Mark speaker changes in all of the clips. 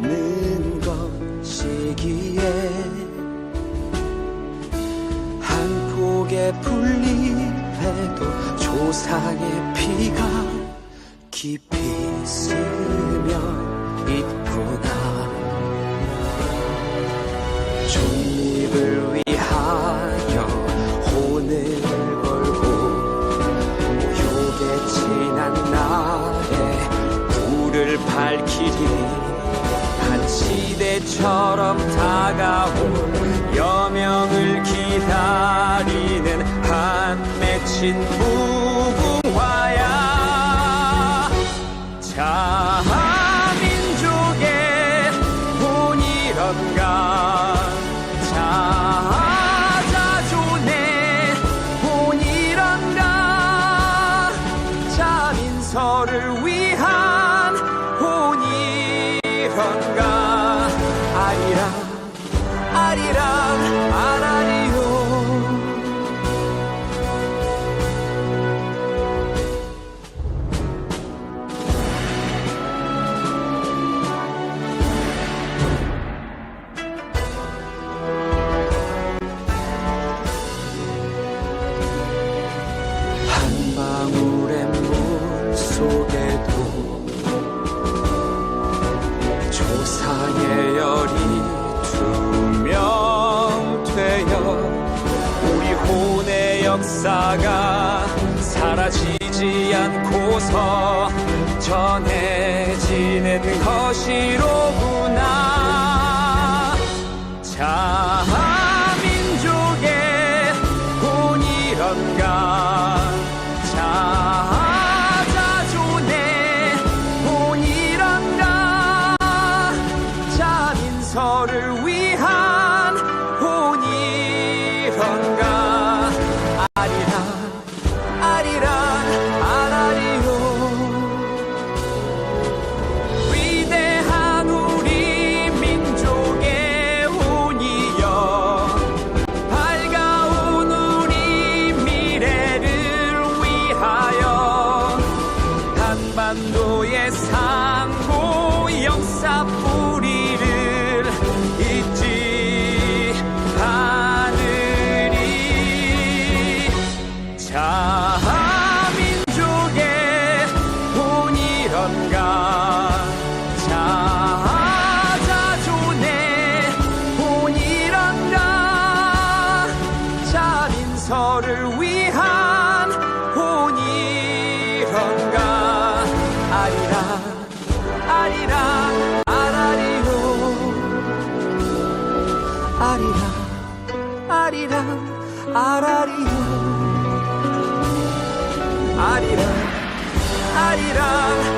Speaker 1: 는 것이기에 한 폭의 풀잎에도 조상의 피가 깊이 스며 있구나 종립을 맺힌 전해지는 것이로 아리랑 아리랑 아라리요 아리랑 아리랑 아라리요 아리랑 아라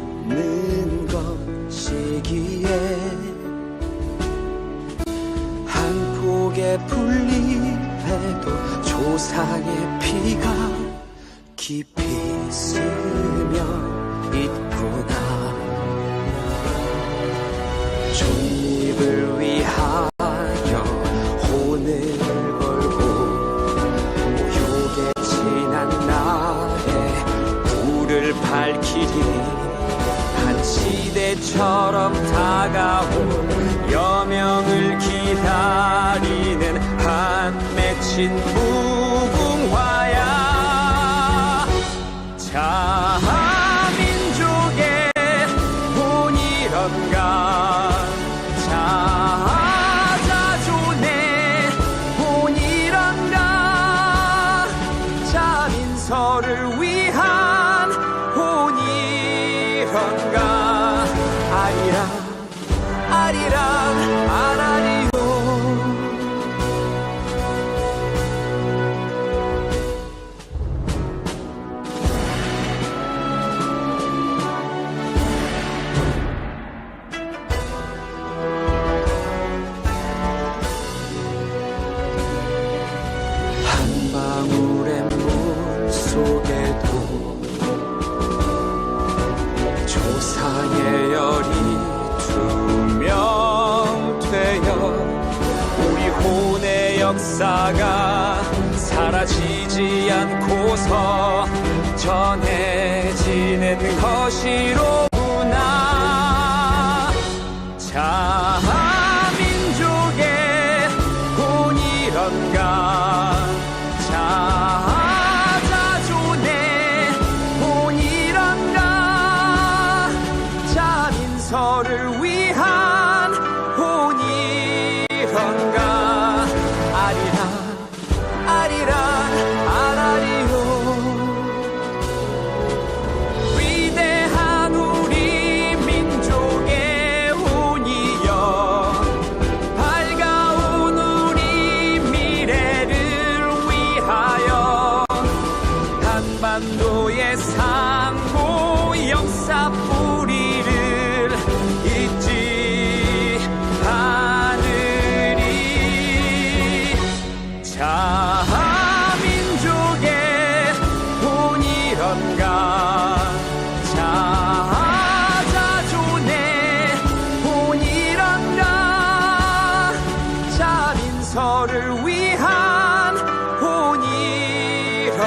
Speaker 1: 있는 것이기에 한 폭의 풀잎에도 조상의 피가 깊이 스며 있구나. 독립을 위하 시대처럼 다가올 여명을 기다리는 한 맺힌 무궁화야. 자 민족의 본이런가 역사가 사라지지 않고서 전해지는 것이로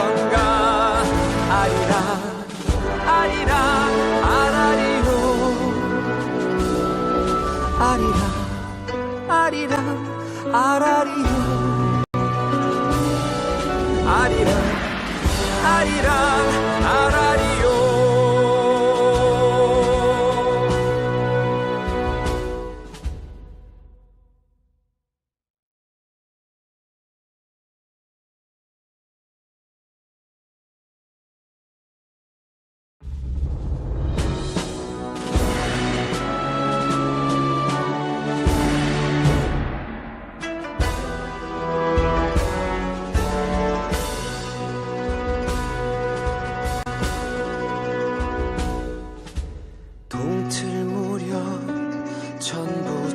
Speaker 1: 본이런가 아리랑 아리랑 아라리요 아리랑 아리랑 아라리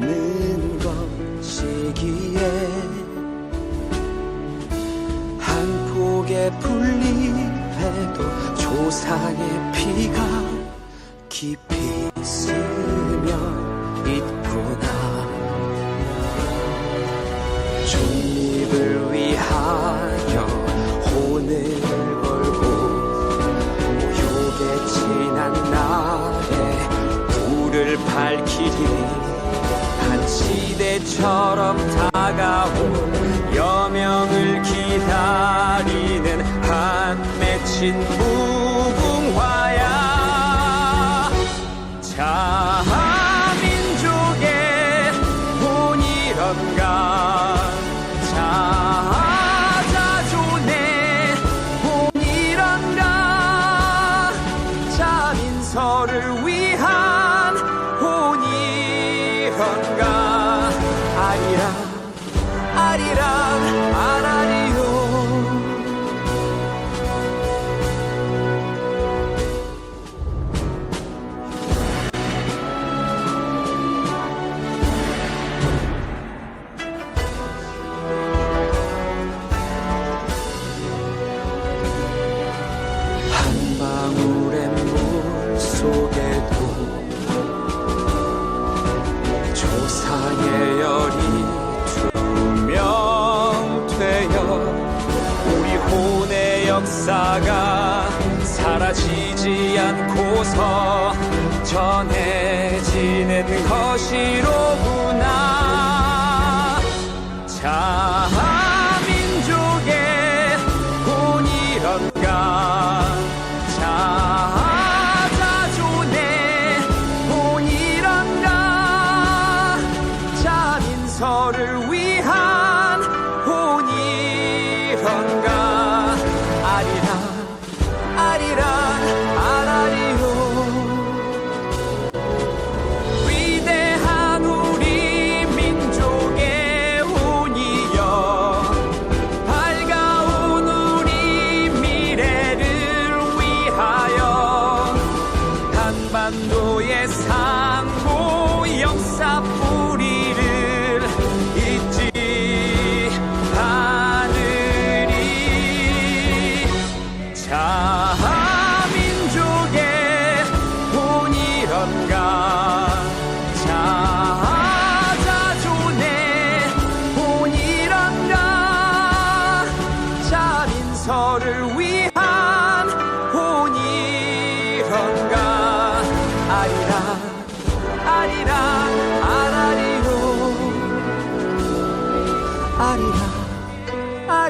Speaker 1: 는 것이기에 한 폭의 풀잎에도 조상의 피가 깊이 스며 있구나. 독립을 맺힌 역사가 사라지지 않고서 전해지는 것이로구나. 자 민서를 위한 혼이런가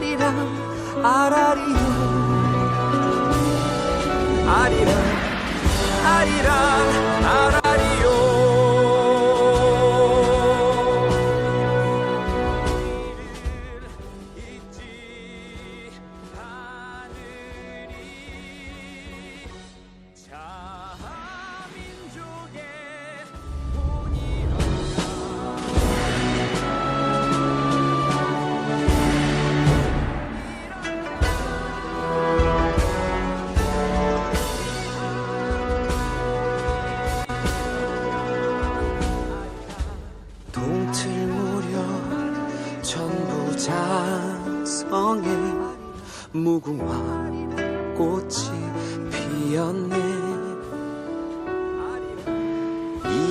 Speaker 1: 아리랑 아라리요 아리랑 아리랑 장성에 무궁화 꽃이 피었네.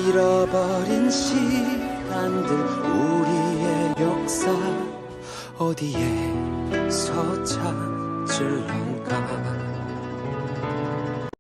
Speaker 1: 잃어버린 시간들 우리의 역사 어디에서 찾을런가